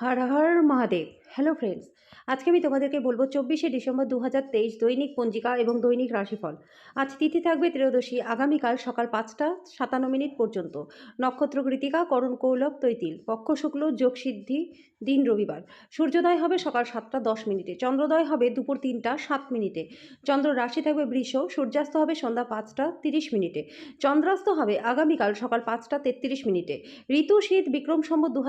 हर Har Mahadev. Hello friends আজকে আমি তোমাদেরকে বলব চব্বিশে ডিসেম্বর দু হাজার তেইশ দৈনিক পঞ্জিকা এবং দৈনিক রাশিফল। আজ তিথি থাকবে ত্রয়োদশী। আগামীকাল সকাল পাঁচটা সাতান্ন মিনিট পর্যন্ত। নক্ষত্র কৃতিকা, করণ কৌলভ তৈতিল। পক্ষ শুক্ল যোগসিদ্ধি দিন রবিবার। সূর্যোদয় হবে সকাল সাতটা দশ মিনিটে। চন্দ্রোদয় হবে দুপুর তিনটা সাত মিনিটে। চন্দ্র রাশি থাকবে বৃষ। সূর্যাস্ত হবে সন্ধ্যা পাঁচটা তিরিশ মিনিটে। চন্দ্রাস্ত হবে আগামীকাল সকাল পাঁচটা তেত্রিশ মিনিটে। ঋতু শীত বিক্রম সম্বত দু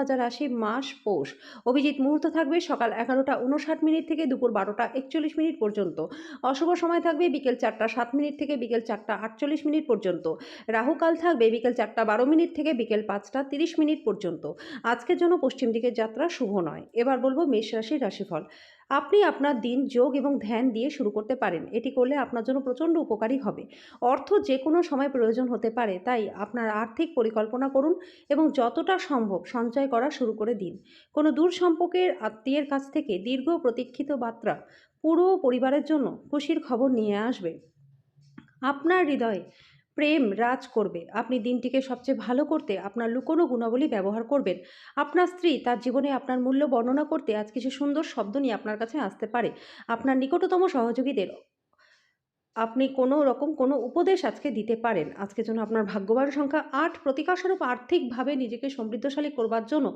মাস পৌষ। অভিজিৎ মুহূর্ত থাকবে এগারোটা উনষাট মিনিট থেকে দুপুর বারোটা একচল্লিশ মিনিট পর্যন্ত। অশুভ সময় থাকবে বিকেল চারটা সাত মিনিট থেকে বিকেল চারটা আটচল্লিশ মিনিট পর্যন্ত। রাহুকাল থাকবে বিকেল চারটা বারো মিনিট থেকে বিকেল পাঁচটা তিরিশ মিনিট পর্যন্ত। আজকের জন্য পশ্চিম দিকের যাত্রা শুভ নয়। এবার বলব মেষ রাশির রাশিফল। আপনি আপনার দিন, যোগ এবং ধ্যান দিয়ে শুরু করতে পারেন। এটি করলে আপনার জন্য প্রচণ্ড উপকারী হবে। অর্থ যে কোনো সময় প্রয়োজন হতে পারে, তাই আপনার আর্থিক পরিকল্পনা করুন এবং যতটা সম্ভব সঞ্চয় করা শুরু করে দিন। কোনো দূর সম্পর্কের আত্মীয়ের কাছ থেকে দীর্ঘ প্রতীক্ষিত বার্তা পুরো পরিবারের জন্য খুশির খবর নিয়ে আসবে। আপনার হৃদয়ে প্রেম রাজ করবে। আপনি দিনটিকে সবচেয়ে ভালো করতে আপনার লুকোনো গুণাবলী ব্যবহার করবেন। আপনার স্ত্রী তার জীবনে আপনার মূল্য বর্ণনা করতে আজ কিছু সুন্দর শব্দ নিয়ে আপনার কাছে আসতে পারে। আপনার নিকটতম সহযোগীদের আপনি কোনো রকম কোনো উপদেশ আজকে দিতে পারেন। আজকে জন্য আপনার ভাগ্যবান সংখ্যা আট প্রতিকারস্বরূপ আর্থিকভাবে নিজেকে সমৃদ্ধশালী করবার জন্য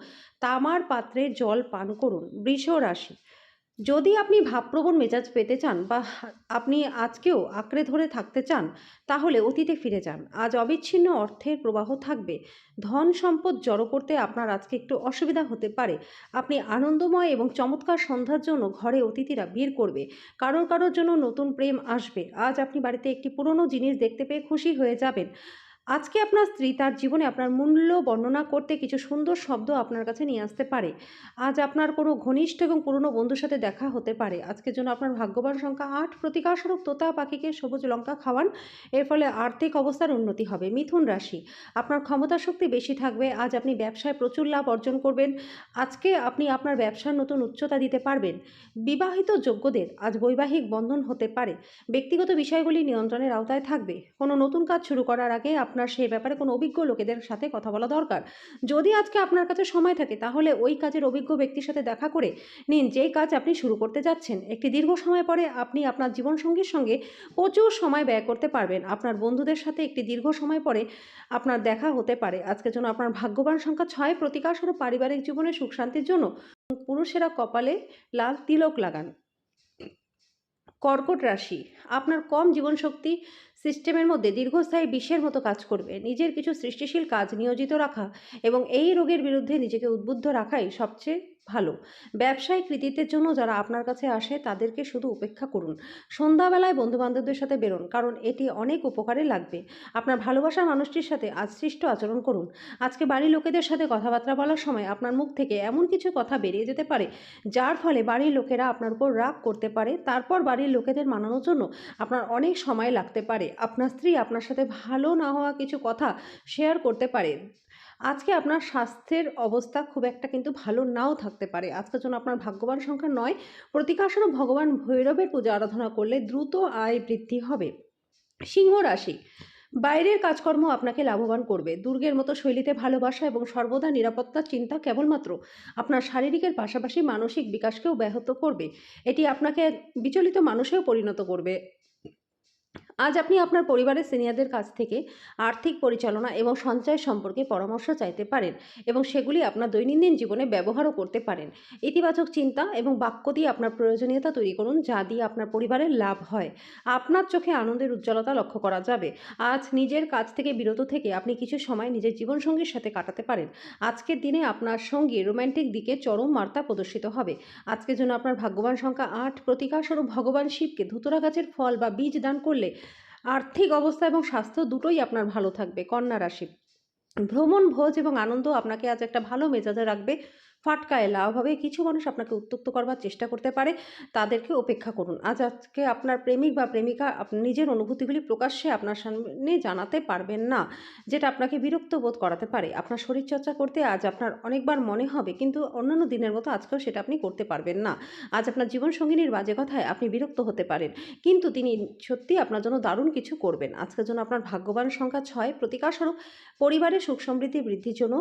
তামার পাত্রে জল পান করুন। বৃষ রাশি যদি আপনি ভাবপ্রবণ মেজাজ পেতে চান বা আপনি আজকেও আঁকড়ে ধরে থাকতে চান, তাহলে অতীতে ফিরে যান। আজ অবিচ্ছিন্ন অর্থের প্রবাহ থাকবে। ধন সম্পদ জড়ো করতে আপনার আজকে একটু অসুবিধা হতে পারে। আপনি আনন্দময় এবং চমৎকার সন্ধ্যার জন্য ঘরে অতিথিরা ভিড় করবে। কারোর কারোর জন্য নতুন প্রেম আসবে। আজ আপনি বাড়িতে একটি পুরনো জিনিস দেখতে পেয়ে খুশি হয়ে যাবেন। আজকে আপনার স্ত্রী তার জীবনে আপনার মূল্য বর্ণনা করতে কিছু সুন্দর শব্দ আপনার কাছে নিয়ে আসতে পারে। আজ আপনার কোনো ঘনিষ্ঠ এবং পুরনো বন্ধুর সাথে দেখা হতে পারে। আজকের জন্য আপনার ভাগ্যবান সংখ্যা আট। প্রতিকারস্বরূপ তোতা পাখিকে সবুজ লঙ্কা খাওয়ান। এর ফলে আর্থিক অবস্থার উন্নতি হবে। মিথুন রাশি, আপনার ক্ষমতা শক্তি বেশি থাকবে। আজ আপনি ব্যবসায় প্রচুর লাভ অর্জন করবেন। আজকে আপনি আপনার ব্যবসার নতুন উচ্চতা দিতে পারবেন। বিবাহিত যোগ্যদের আজ বৈবাহিক বন্ধন হতে পারে। ব্যক্তিগত বিষয়গুলি নিয়ন্ত্রণের আওতায় থাকবে। কোনো নতুন কাজ শুরু করার আগে আপনার সেই ব্যাপারে কোনো অভিজ্ঞ লোকেদের সাথে কথা বলা দরকার। যদি আজকে আপনার কাছে সময় থাকে, তাহলে ওই কাজের অভিজ্ঞ ব্যক্তির সাথে দেখা করে নিন যেই কাজ আপনি শুরু করতে যাচ্ছেন। একটি দীর্ঘ সময় পরে আপনি আপনার জীবনসঙ্গীর সঙ্গে প্রচুর সময় ব্যয় করতে পারবেন। আপনার বন্ধুদের সাথে একটি দীর্ঘ সময় পরে আপনার দেখা হতে পারে। আজকের জন্য আপনার ভাগ্যবান সংখ্যা ছয় প্রতিকার প্রতিকারস্বরূপ পারিবারিক জীবনে সুখ শান্তির জন্য পুরুষেরা কপালে লাল তিলক লাগান। কর্কট রাশি, আপনার কম জীবনশক্তি সিস্টেমের মধ্যে দীর্ঘস্থায়ী বিষের মতো কাজ করবে। নিজের কিছু সৃষ্টিশীল কাজ নিয়োজিত রাখা এবং এই রোগের বিরুদ্ধে নিজেকে উদ্বুদ্ধ রাখাই সবচেয়ে ভালো। ব্যবসায়িক কৃতিত্বের জন্য যারা আপনার কাছে আসে, তাদেরকে শুধু উপেক্ষা করুন। সন্ধ্যাবেলায় বন্ধুবান্ধবদের সাথে বেরোন, কারণ এটি অনেক উপকারে লাগবে। আপনার ভালোবাসার মানুষটির সাথে আজসৃষ্ট আচরণ করুন। আজকে বাড়ির লোকেদের সাথে কথাবার্তা বলার সময় আপনার মুখ থেকে এমন কিছু কথা বেরিয়ে যেতে পারে, যার ফলে বাড়ির লোকেরা আপনার উপর রাগ করতে পারে। তারপর বাড়ির লোকেদের মানানোর জন্য আপনার অনেক সময় লাগতে পারে। আপনার স্ত্রী আপনার সাথে ভালো না হওয়া কিছু কথা শেয়ার করতে পারে। আজকে আপনার স্বাস্থ্যের অবস্থা খুব একটা কিন্তু ভালো নাও থাকতে পারে। আজকের জন্য আপনার ভাগ্যবান সংখ্যা নয়, প্রতিকারস্বরূপ ভগবান ভৈরবের পূজা আরাধনা করলে দ্রুত আয় বৃদ্ধি হবে। সিংহ রাশি, বাইরের কাজকর্ম আপনাকে লাভবান করবে। দুর্গের মতো শৈলীতে ভালোবাসা এবং সর্বদা নিরাপত্তার চিন্তা কেবলমাত্র আপনার শারীরিকের পাশাপাশি মানসিক বিকাশকেও ব্যাহত করবে। এটি আপনাকে বিচলিত মানুষেও পরিণত করবে। আজ আপনি আপনার পরিবারের সিনিয়রদের কাছ থেকে আর্থিক পরিচালনা এবং সঞ্চয় সম্পর্কে পরামর্শ চাইতে পারেন এবং সেগুলি আপনার দৈনন্দিন জীবনে ব্যবহারও করতে পারেন। ইতিবাচক চিন্তা এবং বাক্য দিয়ে আপনার প্রয়োজনীয়তা তৈরি করুন যা দিয়ে আপনার পরিবারের লাভ হয়। আপনার চোখে আনন্দের উজ্জ্বলতা লক্ষ্য করা যাবে। আজ নিজের কাজ থেকে বিরত থেকে আপনি কিছু সময় নিজের জীবনসঙ্গীর সাথে কাটাতে পারেন। আজকের দিনে আপনার সঙ্গী রোম্যান্টিক দিকে চরম বার্তা প্রদর্শিত হবে। আজকের জন্য আপনার ভাগ্যবান সংখ্যা আট। প্রতিকারস্বরূপ ভগবান শিবকে ধুতরা গাছের ফল বা বীজ দান করলে আর্থিক অবস্থা এবং স্বাস্থ্য দুটোই আপনার ভালো থাকবে, কন্যা রাশি। ভ্রমণ, ভোজ এবং আনন্দ আপনাকে আজ একটা ভালো মেজাজে রাখবে। ফাটকায় লাভ হবে কিছু মানুষ আপনাকে উত্তক্ত করবার চেষ্টা করতে পারে। তাদেরকে উপেক্ষা করুন। আজ আজকে আপনার প্রেমিক বা প্রেমিকা নিজের অনুভূতিগুলি প্রকাশ্যে আপনার সামনে জানাতে পারবেন না, যেটা আপনাকে বিরক্ত বোধ করাতে পারে। আপনার শরীরচর্চা করতে আজ আপনার অনেকবার মনে হবে, কিন্তু অন্যান্য দিনের মতো আজকেও সেটা আপনি করতে পারবেন না। আজ আপনার জীবনসঙ্গিনীর বাজে কথায় আপনি বিরক্ত হতে পারেন, কিন্তু তিনি সত্যি আপনার জন্য দারুণ কিছু করবেন। আজকের জন্য আপনার ভাগ্যবান সংখ্যা ছয়। প্রতিকারস্বরূপ পরিবারের সুখ সমৃদ্ধি বৃদ্ধির জন্য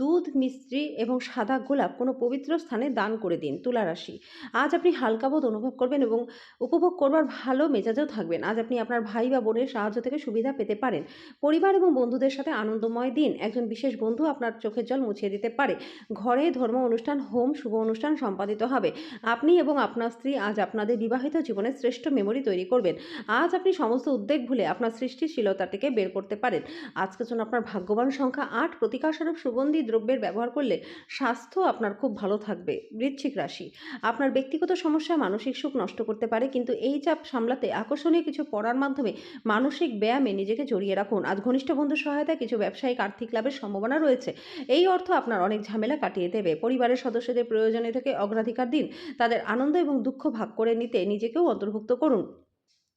দুধ মিস্ত্রি এবং সাদা গোলাপ গোলাপ কোনো পবিত্র স্থানে দান করে দিন তুলা রাশি। আজ আপনি হালকা বোধ অনুভব করবেন এবং উপভোগ করবার ভালো মেজাজেও থাকবেন। আজ আপনি আপনার ভাই বা বোনের সাহায্য থেকে সুবিধা পেতে পারেন। পরিবার এবং বন্ধুদের সাথে আনন্দময় দিন। একজন বিশেষ বন্ধু আপনার চোখের জল মুছিয়ে দিতে পারে। ঘরে ধর্ম অনুষ্ঠান, হোম, শুভ অনুষ্ঠান সম্পাদিত হবে। আপনি এবং আপনার স্ত্রী আজ আপনাদের বিবাহিত জীবনের শ্রেষ্ঠ মেমরি তৈরি করবেন। আজ আপনি সমস্ত উদ্বেগ ভুলে আপনার সৃষ্টিশীলতাটিকে বের করতে পারেন। আজকের জন্য আপনার ভাগ্যবান সংখ্যা আট। প্রতিকারস্বরূপ সুগন্ধি দ্রব্যের ব্যবহার করলে স্বাস্থ্য আপনার খুব ভালো থাকবে। বৃশ্চিক রাশি। আপনার ব্যক্তিগত সমস্যা মানসিক সুখ নষ্ট করতে পারে, কিন্তু এই চাপ সামলাতে আকর্ষণীয় কিছু পড়ার মাধ্যমে মানসিক ব্যায়ামে নিজেকে জড়িয়ে রাখুন। আজ ঘনিষ্ঠ বন্ধুর সহায়তায় কিছু ব্যবসায়িক আর্থিক লাভের সম্ভাবনা রয়েছে। এই অর্থ আপনার অনেক ঝামেলা কাটিয়ে দেবে। পরিবারের সদস্যদের প্রয়োজনে থেকে অগ্রাধিকার দিন। তাদের আনন্দ এবং দুঃখ ভাগ করে নিতে নিজেকেও অন্তর্ভুক্ত করুন।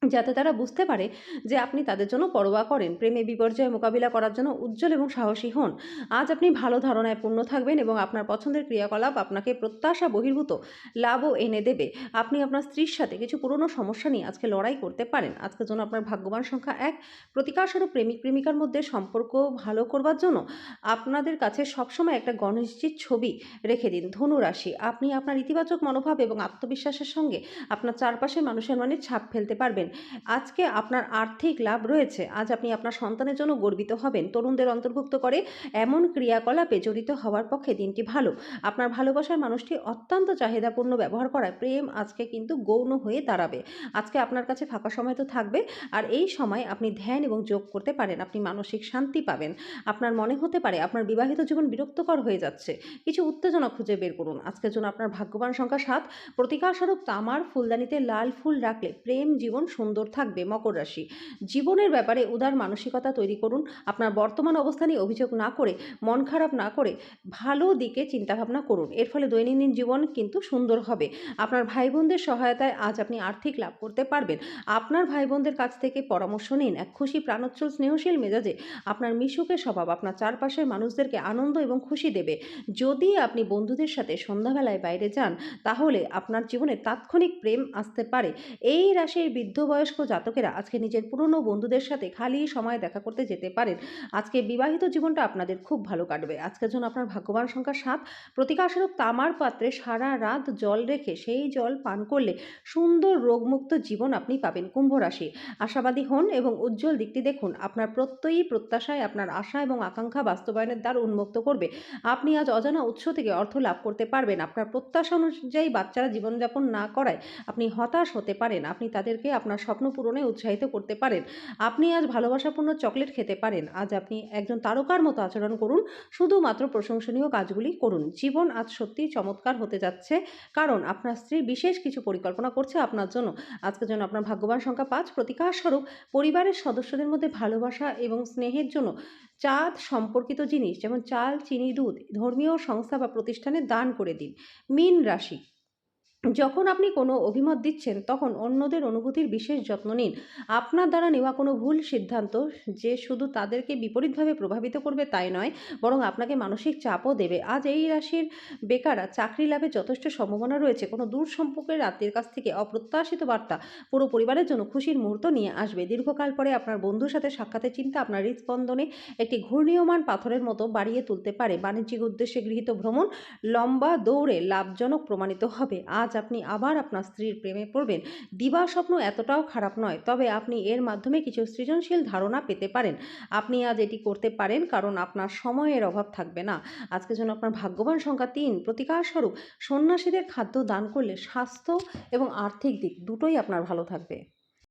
যাতে তারা বুঝতে পারে যে আপনি তাদের জন্য পরোয়া করেন। প্রেমে বিপর্যয় মোকাবিলা করার জন্য উজ্জ্বল এবং সাহসী হন। আজ আপনি ভালো ধারণায় পূর্ণ থাকবেন এবং আপনার পছন্দের ক্রিয়াকলাপ আপনাকে প্রত্যাশা বহির্ভূত লাভও এনে দেবে। আপনি আপনার স্ত্রীর সাথে কিছু পুরনো সমস্যা নিয়ে আজকে লড়াই করতে পারেন। আজকের জন্য আপনার ভাগ্যবান সংখ্যা এক। প্রতিকারস্বরূপ প্রেমিক, প্রেমিকার মধ্যে সম্পর্ক ভালো করবার জন্য আপনাদের কাছে সবসময় একটা গণেশজির ছবি রেখে দিন ধনু রাশি আপনি আপনার ইতিবাচক মনোভাব এবং আত্মবিশ্বাসের সঙ্গে আপনার চারপাশের মানুষের মনে ছাপ ফেলতে পারবেন। আজকে আপনার আর্থিক লাভ রয়েছে। আজ আপনি আপনার সন্তানের জন্য গর্বিত হবেন। তরুণদের অন্তর্ভুক্ত করে এমন ক্রিয়াকলাপে জড়িত হওয়ার পক্ষে দিনটি ভালো। আপনার ভালোবাসার মানুষটি অত্যন্ত চাহিদাপূর্ণ ব্যবহার করায় প্রেম আজকে কিন্তু গৌণ হয়ে দাঁড়াবে। আজকে আপনার কাছে ফাঁকা সময় তো থাকবে। আর এই সময় আপনি ধ্যান এবং যোগ করতে পারেন। আপনি মানসিক শান্তি পাবেন। আপনার মনে হতে পারে আপনার বিবাহিত জীবন বিরক্তকর হয়ে যাচ্ছে। কিছু উত্তেজনা খুঁজে বের করুন। আজকের জন্য আপনার ভাগ্যবান সংখ্যা সাত। প্রতিকারস্বরূপ তামার ফুলদানিতে লাল ফুল রাখলে প্রেম জীবন সুন্দর থাকবে মকর রাশি। জীবনের ব্যাপারে উদার মানসিকতা তৈরি করুন। আপনার বর্তমান অবস্থা নিয়ে অভিযোগ না করে, মন খারাপ না করে ভালো দিকে চিন্তাভাবনা করুন। এর ফলে দৈনন্দিন জীবন কিন্তু সুন্দর হবে। আপনার ভাই বোনদের সহায়তায় আজ আপনি আর্থিক লাভ করতে পারবেন। আপনার ভাই বোনদের কাছ থেকে পরামর্শ নিন। এক খুশি, প্রাণোচ্ছল, স্নেহশীল মেজাজে আপনার মিশুকে স্বভাব, আপনার চারপাশের মানুষদেরকে আনন্দ এবং খুশি দেবে। যদি আপনি বন্ধুদের সাথে সন্ধ্যাবেলায় বাইরে যান, তাহলে আপনার জীবনে তাৎক্ষণিক প্রেম আসতে পারে। এই রাশির বৃদ্ধ বয়স্ক জাতকেরা আজকে নিজের পুরনো বন্ধুদের সাথে খালি সময় দেখা করতে যেতে পারেন। আজকে বিবাহিত জীবনটা আপনাদের খুব ভালো কাটবে। আজকের জন্য আপনার ভাগ্যবান সংখ্যা সাত। প্রতিকারস্বরূপ তামার পাত্রে সারা রাত জল রেখে সেই জল পান করলে সুন্দর রোগমুক্ত জীবন আপনি পাবেন কুম্ভ রাশি। আশাবাদী হন এবং উজ্জ্বল দিকটি দেখুন। আপনার প্রত্যয়ী প্রত্যাশায় আপনার আশা এবং আকাঙ্ক্ষা বাস্তবায়নের দ্বার উন্মুক্ত করবে। আপনি আজ অজানা উৎস থেকে অর্থ লাভ করতে পারবেন। আপনার প্রত্যাশা অনুযায়ী বাচ্চারা জীবনযাপন না করায় আপনি হতাশ হতে পারেন। আপনি তাদেরকে আপনার স্বপ্ন পূরণে উৎসাহিত করতে পারেন। আপনি আজ ভালোবাসাপূর্ণ চকলেট খেতে পারেন। আজ আপনি একজন তারকার মতো আচরণ করুন। শুধুমাত্র প্রশংসনীয় কাজগুলি করুন। জীবন আজ সত্যিই চমৎকার হতে যাচ্ছে, কারণ আপনার স্ত্রী বিশেষ কিছু পরিকল্পনা করছে আপনার জন্য। আজকের জন্য আপনার ভাগ্যবান সংখ্যা পাঁচ, প্রতিকার স্বরূপ পরিবারের সদস্যদের মধ্যে ভালোবাসা এবং স্নেহের জন্য চাঁদ সম্পর্কিত জিনিস যেমন চাল, চিনি, দুধ ধর্মীয় সংস্থা বা প্রতিষ্ঠানে দান করে দিন। মীন রাশি যখন আপনি কোনো অভিমত দিচ্ছেন, তখন অন্যদের অনুভূতির বিশেষ যত্ন নিন। আপনার দ্বারা নেওয়া কোনো ভুল সিদ্ধান্ত যে শুধু তাদেরকে বিপরীতভাবে প্রভাবিত করবে তাই নয়, বরং আপনাকে মানসিক চাপও দেবে। আজ এই রাশির বেকাররা চাকরি লাভে যথেষ্ট সম্ভাবনা রয়েছে। কোনো দূর সম্পর্কের আত্মীয়ের কাছ থেকে অপ্রত্যাশিত বার্তা পুরো পরিবারের জন্য খুশির মুহূর্ত নিয়ে আসবে। দীর্ঘকাল পরে আপনার বন্ধুর সাথে সাক্ষাতের চিন্তা আপনার হৃদস্পন্দনে একটি ঘূর্ণীয়মান পাথরের মতো বাড়িয়ে তুলতে পারে। বাণিজ্যিক উদ্দেশ্যে গৃহীত ভ্রমণ লম্বা দৌড়ে লাভজনক প্রমাণিত হবে। আজ আপনি আবার আপনার স্ত্রীর প্রেমে পড়বেন। দিবা স্বপ্ন এতটাও খারাপ নয়, তবে আপনি এর মাধ্যমে কিছু সৃজনশীল ধারণা পেতে পারেন। আপনি আজ এটি করতে পারেন, কারণ আপনার সময়ের অভাব থাকবে না। আজকের জন্য আপনার ভাগ্যবান সংখ্যা তিন। প্রতিকার স্বরূপ সন্ন্যাসীদের খাদ্য দান করলে স্বাস্থ্য এবং আর্থিক দিক দুটোই আপনার ভালো থাকবে।